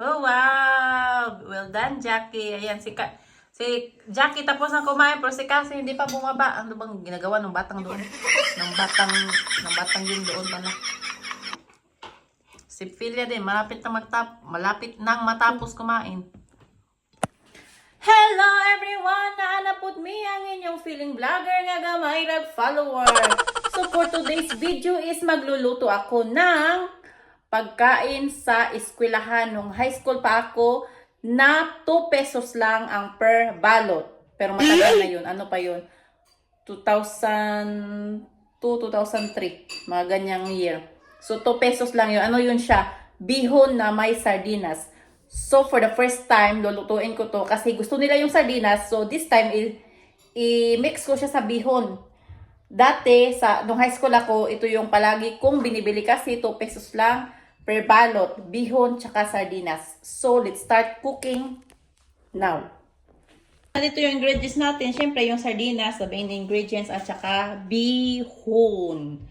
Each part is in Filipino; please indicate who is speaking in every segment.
Speaker 1: Oh, wow! Well done, Jackie. Ayan, si, Ka si Jackie tapos na kumain, pero si Cassie hindi pa bumaba. Ano bang ginagawa ng batang doon? ng batang, ng batang yun doon pala. Si Philia din, malapit na magtap, malapit nang matapos kumain. Hello everyone! Naanapod me ang inyong feeling vlogger nga gamay follower. So for today's video is magluluto ako ng pagkain sa eskwelahan. Nung high school pa ako, na 2 pesos lang ang per balot. Pero matagal na yun. Ano pa yun? 2002, 2003. Mga ganyang year. So 2 pesos lang yun. Ano yun siya? Bihon na may sardinas. So, for the first time, lulutuin ko to kasi gusto nila yung sardinas. So, this time, i-mix ko siya sa bihon. Dati, sa, nung high school ako, ito yung palagi kong binibili kasi 2 pesos lang per balot. Bihon tsaka sardinas. So, let's start cooking now. Dito yung ingredients natin. Siyempre, yung sardinas, the main ingredients, at saka bihon.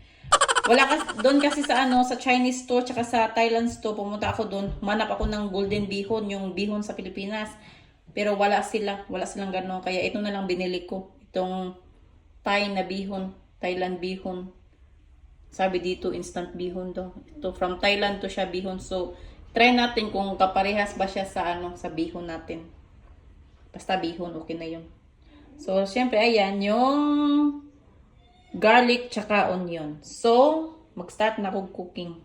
Speaker 1: Wala kasi doon kasi sa ano sa Chinese store tsaka sa Thailand store pumunta ako doon. Manap ako ng golden bihon, yung bihon sa Pilipinas. Pero wala sila, wala silang gano'n. Kaya ito na lang binili ko. Itong Thai na bihon, Thailand bihon. Sabi dito instant bihon to. Ito from Thailand to siya bihon. So try natin kung kaparehas ba siya sa ano sa bihon natin. Basta bihon okay na 'yun. So syempre ayan yung garlic tsaka onion. So, mag-start na ako cooking.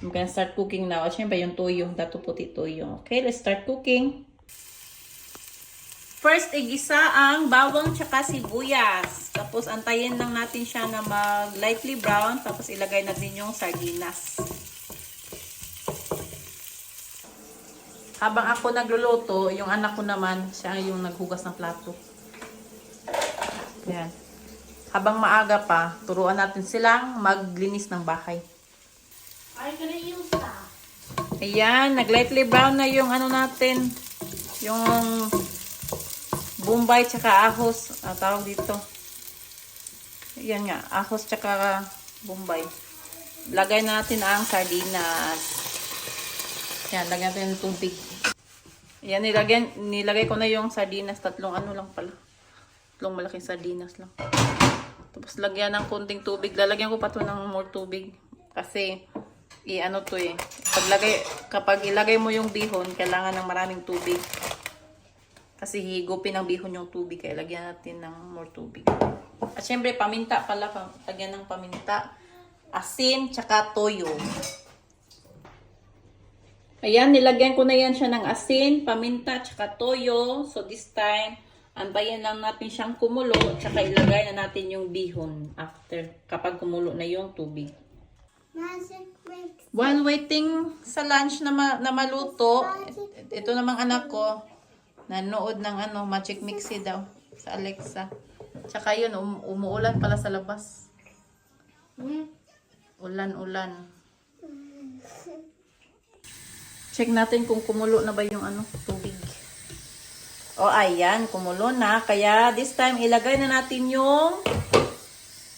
Speaker 1: I'm gonna start cooking now. At syempre yung toyo, dato puti toyo. Okay, let's start cooking. First, igisa ang bawang tsaka sibuyas. Tapos, antayin lang natin siya na mag lightly brown. Tapos, ilagay natin yung sardinas. Habang ako nagluluto, yung anak ko naman, siya yung naghugas ng plato. Yan. Habang maaga pa, turuan natin silang maglinis ng bahay.
Speaker 2: Gonna use.
Speaker 1: Ayan, nag-lightly brown na yung ano natin. Yung bombay tsaka ahos. Ah, tawag dito. Ayan nga, ahos tsaka bombay. Lagay natin ang sardinas. Yan, lagyan natin ng tubig. Ayan, nilagay, nilagay ko na yung sardinas. Tatlong ano lang pala. Tatlong malaking sardinas lang. Tapos lagyan ng konting tubig. Lalagyan ko pa to ng more tubig. Kasi, i-ano to eh. Paglagay, kapag ilagay mo yung bihon, kailangan ng maraming tubig. Kasi higupin ng bihon yung tubig. Kaya lagyan natin ng more tubig. At syempre, paminta pala. Lagyan ng paminta. Asin, tsaka toyo. Ayan, nilagyan ko na yan siya ng asin, paminta, tsaka toyo. So this time, antayin lang natin siyang kumulo, tsaka ilagay na natin yung bihon after, kapag kumulo na yung tubig. While waiting sa lunch na, ma- na maluto, it- ito namang anak ko, nanood ng ano, Magic Mixie daw sa Alexa. Tsaka yun, um- umuulan pala sa labas. Ulan-ulan. Check natin kung kumulo na ba yung ano, tubig. O, ayan, kumulo na. Kaya, this time, ilagay na natin yung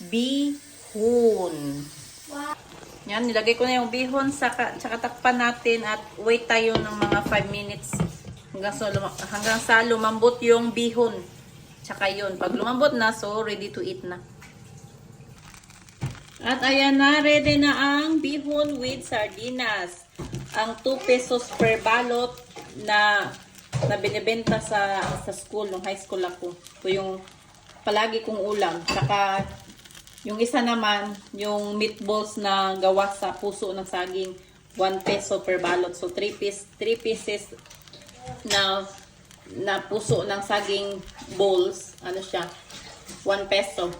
Speaker 1: bihon. Yan, nilagay ko na yung bihon sa tsaka takpan natin at wait tayo ng mga 5 minutes hanggang sa, hanggang sa lumambot yung bihon. Tsaka yun, pag lumambot na, so ready to eat na. At ayan na, ready na ang bihon with sardinas. Ang 2 pesos per balot na na binibenta sa sa school, nung high school ako. Ito yung palagi kong ulam. Tsaka yung isa naman, yung meatballs na gawa sa puso ng saging, 1 peso per balot. So 3 piece, 3 pieces na na puso ng saging balls, ano siya, 1 peso.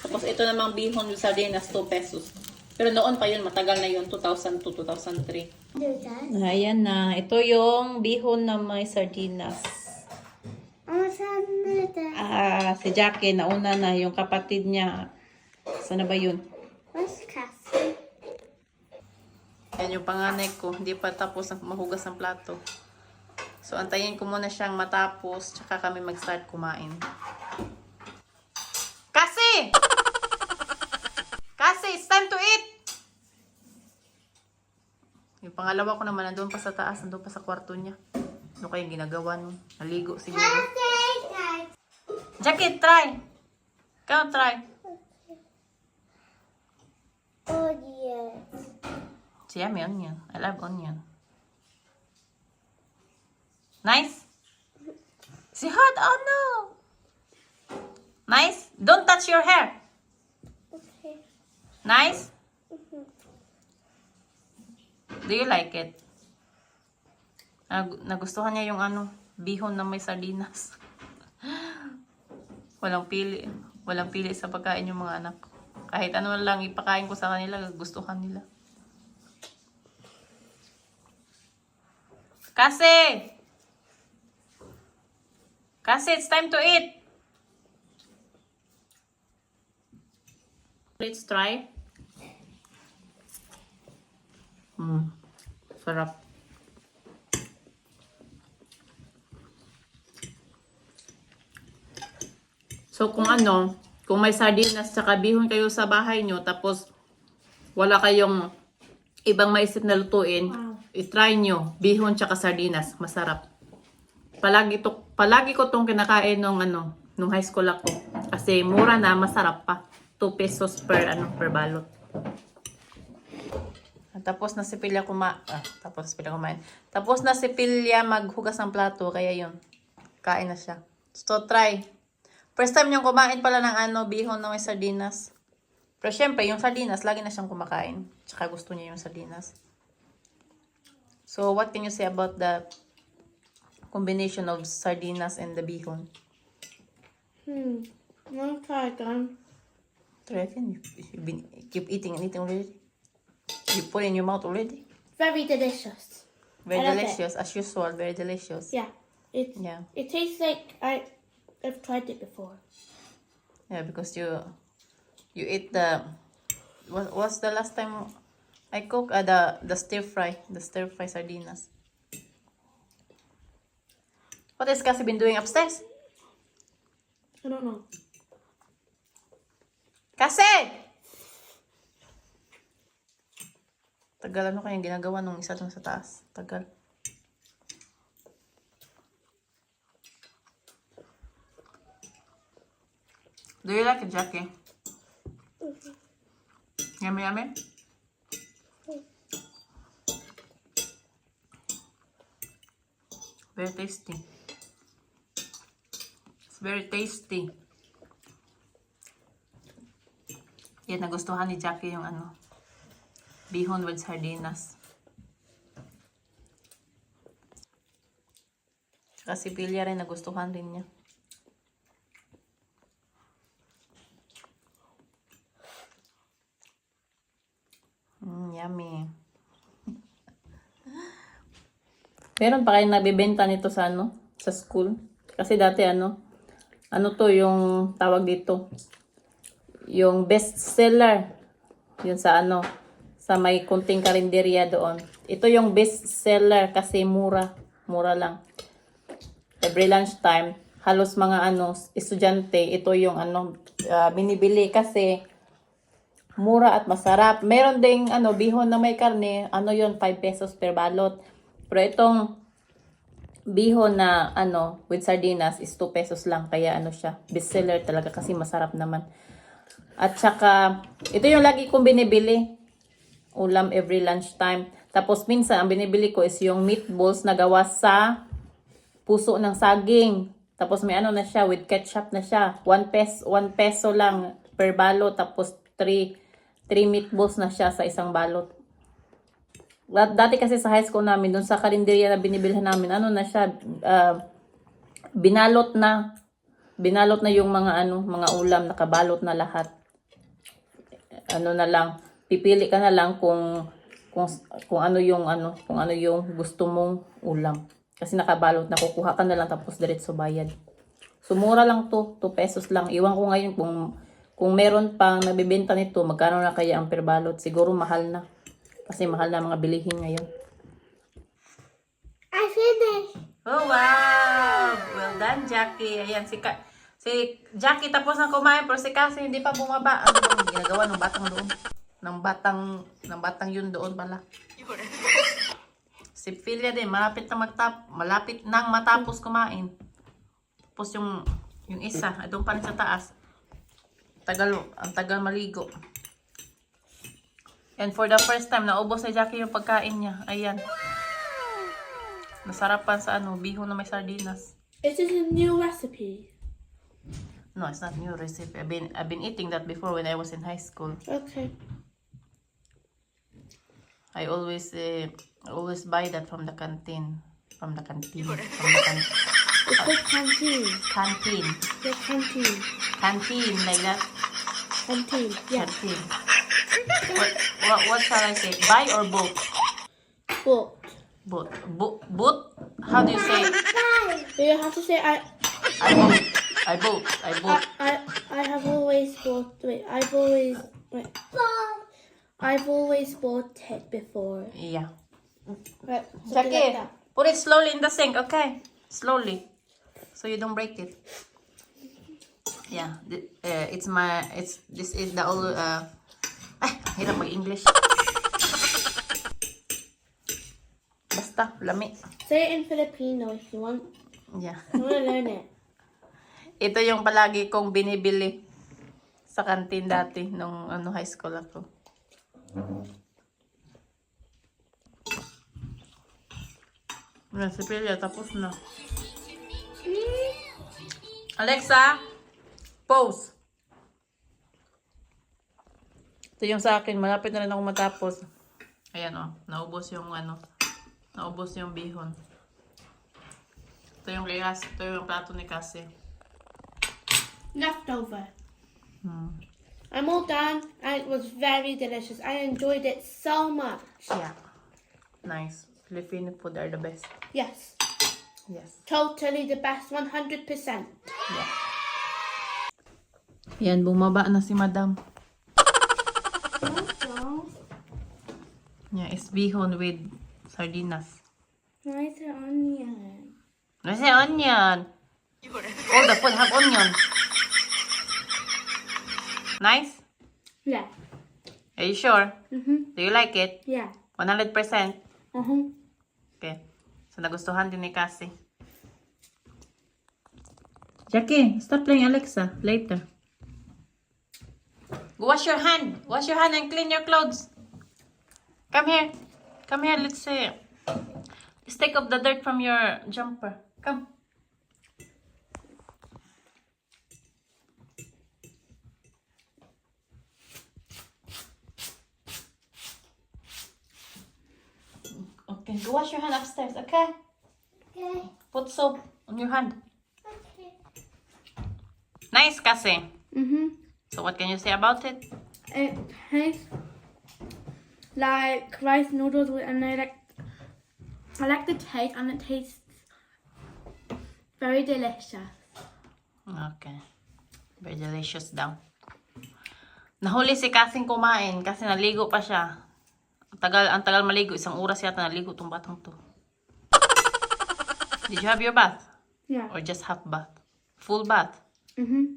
Speaker 1: Tapos ito namang bihon with sardinas, 2 pesos. Pero noon pa yun, matagal na yun, 2002, 2003.
Speaker 2: Do that.
Speaker 1: Ayan na, ito yung bihon na may sardinas. Ah, si Jackie, nauna na, yung kapatid niya. Sana ba yun? Yan yung panganay ko. Hindi pa tapos ang mahugas ng plato. So, antayin ko muna siyang matapos. Tsaka kami mag-start kumain. Kasi! Kasi, it's time to eat! Yung pangalawa ko naman, nandun pa sa taas, nandun pa sa kwarto niya. Ano kayong ginagawa nun? Naligo siguro. Jackie, try! Ikaw, try.
Speaker 2: Oh, yes.
Speaker 1: It's yummy onion. I love onion. Nice? Si hot? Oh no! Nice? Don't touch your hair.
Speaker 2: Okay.
Speaker 1: Nice? Do you like it? Nag- nagustuhan niya yung ano, bihon na may sardinas. Walang pili. Walang pili sa pagkain yung mga anak. ko. Kahit ano lang ipakain ko sa kanila, gustuhan nila. Kasi! Kasi, it's time to eat! Let's try. Mm. Sarap. So kung ano, kung may sardinas sa bihon kayo sa bahay nyo, tapos wala kayong ibang maisip na lutuin, i-try nyo, bihon tsaka sardinas, masarap. Palagi, to, palagi ko tong kinakain nung ano, nung high school ako. Kasi mura na, masarap pa. 2 pesos per ano, per balot. Tapos na si Pilya kuma ah, tapos na si Pilya kumain. Tapos na si Pilya maghugas ng plato, kaya yun. Kain na siya. So, try. First time niyang kumain pala ng ano, bihon na may sardinas. Pero syempre, yung sardinas, lagi na siyang kumakain. Tsaka gusto niya yung sardinas. So, what can you say about the combination of sardinas and the bihon?
Speaker 2: Hmm. One try again.
Speaker 1: Try again. You, you've been, keep eating and eating already. You put in your mouth already.
Speaker 2: Very delicious.
Speaker 1: Very
Speaker 2: I love it.
Speaker 1: delicious, as usual. Very delicious.
Speaker 2: Yeah. It
Speaker 1: Yeah.
Speaker 2: it tastes like I I've tried it before.
Speaker 1: Yeah, because you you eat the what was the last time I cook uh, the the stir fry the stir fry sardinas. What is Cassie been doing upstairs?
Speaker 2: I don't know.
Speaker 1: Cassie! Tagal ano kayang ginagawa nung isa dun sa taas? Tagal. Do you like it, Jackie? Yummy, yummy? Very tasty. Very tasty. Yan, nagustuhan ni Jackie yung ano, bihon with sardinas. Tsaka si Pilya rin, nagustuhan rin niya. Mm, yummy. Meron pa kayong nabibenta nito sa ano? Sa school? Kasi dati ano? Ano to yung tawag dito? Yung best seller. Yun sa ano? Sa may kunting karinderya doon. Ito yung best seller kasi mura. Mura lang. Every lunchtime, halos mga ano, estudyante, ito yung ano, ah, binibili kasi mura at masarap. Meron ding ano, bihon na may karne, ano yon 5 pesos per balot. Pero itong bihon na ano, with sardinas is 2 pesos lang. Kaya ano siya, bestseller talaga kasi masarap naman. At saka, ito yung lagi kong binibili. Ulam every lunchtime. Tapos minsan, ang binibili ko is yung meatballs na gawa sa puso ng saging. Tapos may ano na siya, with ketchup na siya. 1 peso, 1 peso lang per balot. Tapos 3, 3 meatballs na siya sa isang balot. Dat- Dati kasi sa high school namin, dun sa karinderya na binibilhan namin, ano na siya, ah, binalot na. Binalot na yung mga ano, mga ulam, nakabalot na lahat. Ano na lang, pipili ka na lang kung kung kung ano yung ano, kung ano yung gusto mong ulam. Kasi nakabalot na kukuha ka na lang tapos diretso bayad. So mura lang to, 2 pesos lang. Iwan ko ngayon kung kung meron pang nabibenta nito, magkano na kaya ang per balot? Siguro mahal na. Kasi mahal na mga bilihin ngayon.
Speaker 2: I finished.
Speaker 1: Oh, wow! Well done, Jackie. Ayan, si, Ka- si Jackie tapos na kumain, pero si Cassie hindi pa bumaba. Ano bang ginagawa ng batang doon? Ng batang, ng batang yun doon pala. Si Philia din, malapit na magtap, malapit nang matapos kumain. Tapos yung, yung isa, doon pa rin sa taas. Tagal, ang tagal maligo. And for the first time, naubos na Jackie yung pagkain niya. Ayan. Nasarapan sa ano, bihon na may sardinas.
Speaker 2: Is this a new recipe?
Speaker 1: No, it's not new recipe. I've been, I've been eating that before when I was in high school.
Speaker 2: Okay.
Speaker 1: I always, uh, always buy that from the canteen. From the canteen. From the can-
Speaker 2: It's called canteen.
Speaker 1: canteen.
Speaker 2: The canteen.
Speaker 1: Canteen, like that.
Speaker 2: Canteen. Yeah.
Speaker 1: Canteen. What, what, what shall I say? Buy or book?
Speaker 2: Book.
Speaker 1: Boot. Boot? Boot? How do you say?
Speaker 2: You have to say I.
Speaker 1: I bought. I bought. I
Speaker 2: I. I, I have always bought. Wait, I've always. Wait. I've always bought it before.
Speaker 1: Yeah.
Speaker 2: Right. something like
Speaker 1: Jackie, put it slowly in the sink, okay? Slowly. So you don't break it. Yeah, uh, it's my, it's, this is the old, uh, ay, hirap mag-English. Basta, lami.
Speaker 2: Say it in Filipino if you want.
Speaker 1: Yeah.
Speaker 2: I want to learn it.
Speaker 1: Ito yung palagi kong binibili sa kantin dati nung ano, high school ako. Yan, si Pilya, tapos na. Alexa, pause. Ito yung sa akin, malapit na rin ako matapos. Ayan o, naubos yung ano, naubos yung bihon. Ito yung kay Cas- ito yung plato ni Cassie.
Speaker 2: Leftover.
Speaker 1: Hmm.
Speaker 2: I'm all done, and it was very delicious. I enjoyed it so much.
Speaker 1: Yeah. Nice. Filipino food are the best.
Speaker 2: Yes,
Speaker 1: Yes.
Speaker 2: totally the best, 100%.
Speaker 1: Yeah. Yan, bumaba na si Madam. Yeah, it's bihon with sardinas.
Speaker 2: Nice onion.
Speaker 1: Say onion. All the food have onion. Nice?
Speaker 2: Yeah.
Speaker 1: Are you sure?
Speaker 2: Mhm.
Speaker 1: Do you like it?
Speaker 2: Yeah.
Speaker 1: 100%?
Speaker 2: Mhm.
Speaker 1: Okay. So, nagustuhan din ni Cassie. Jackie, stop playing Alexa. Later. Wash your hand. Wash your hand and clean your clothes. Come here. Come here. Let's see. Let's take off the dirt from your jumper. Come. Okay, go wash your hand upstairs, okay?
Speaker 2: Okay.
Speaker 1: Put soap on your hand. Okay. Nice, Cassie.
Speaker 2: Mhm.
Speaker 1: So what can you say about it?
Speaker 2: It tastes like rice noodles, with, and I like. I like the taste, and it tastes very delicious.
Speaker 1: Okay. Very delicious daw. Nahuli si Cassie kumain kasi naligo pa siya. Ang tagal, ang tagal maligo. Isang oras yata naligo tong batang to. Did you have your bath?
Speaker 2: Yeah.
Speaker 1: Or just half bath? Full bath?
Speaker 2: Mhm.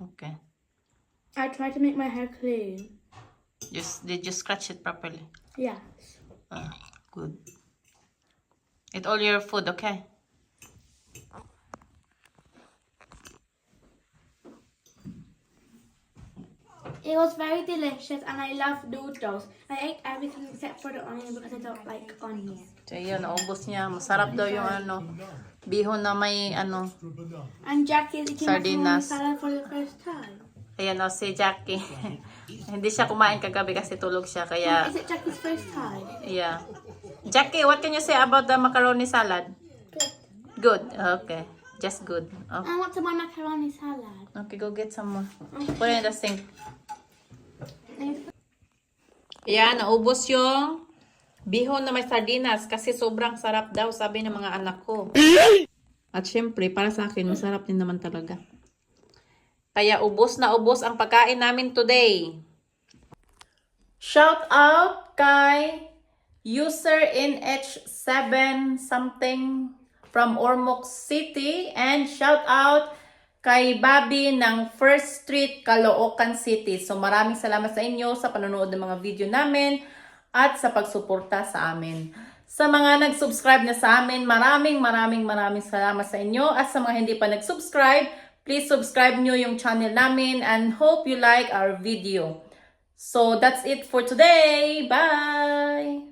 Speaker 1: Okay.
Speaker 2: I try to make my hair clean.
Speaker 1: Just, did you scratch it properly?
Speaker 2: Yes.
Speaker 1: Ah, good. Eat all your food, okay?
Speaker 2: It was very delicious, and I love noodles. I ate everything except for the onion because I don't like onion.
Speaker 1: So yun, naubos niya. Masarap daw yung ano, bihon na may ano.
Speaker 2: And Jackie is eating macaroni
Speaker 1: Sardinas.
Speaker 2: salad for the first time.
Speaker 1: Ayan o, si Jackie. Hindi siya kumain kagabi kasi tulog siya. Kaya,
Speaker 2: Is it Jackie's first time?
Speaker 1: yeah. Jackie, what can you say about the macaroni salad? Good. Okay. Just good. Oh,
Speaker 2: I want some more macaroni salad.
Speaker 1: Okay, go get some more. Put it in the sink.
Speaker 2: Thanks.
Speaker 1: Yan, naubos yung bihon na may sardinas kasi sobrang sarap daw, sabi ng mga anak ko. At syempre, para sa akin, masarap din naman talaga. Kaya ubos na ubos ang pagkain namin today. Shout out kay user in H7 something from Ormoc City and shout out kay Bobby ng First Street, Caloocan City. So maraming salamat sa inyo sa panonood ng mga video namin at sa pagsuporta sa amin. Sa mga nag-subscribe na sa amin, maraming maraming maraming salamat sa inyo. At sa mga hindi pa nag-subscribe, please subscribe nyo yung channel namin and hope you like our video. So that's it for today. Bye!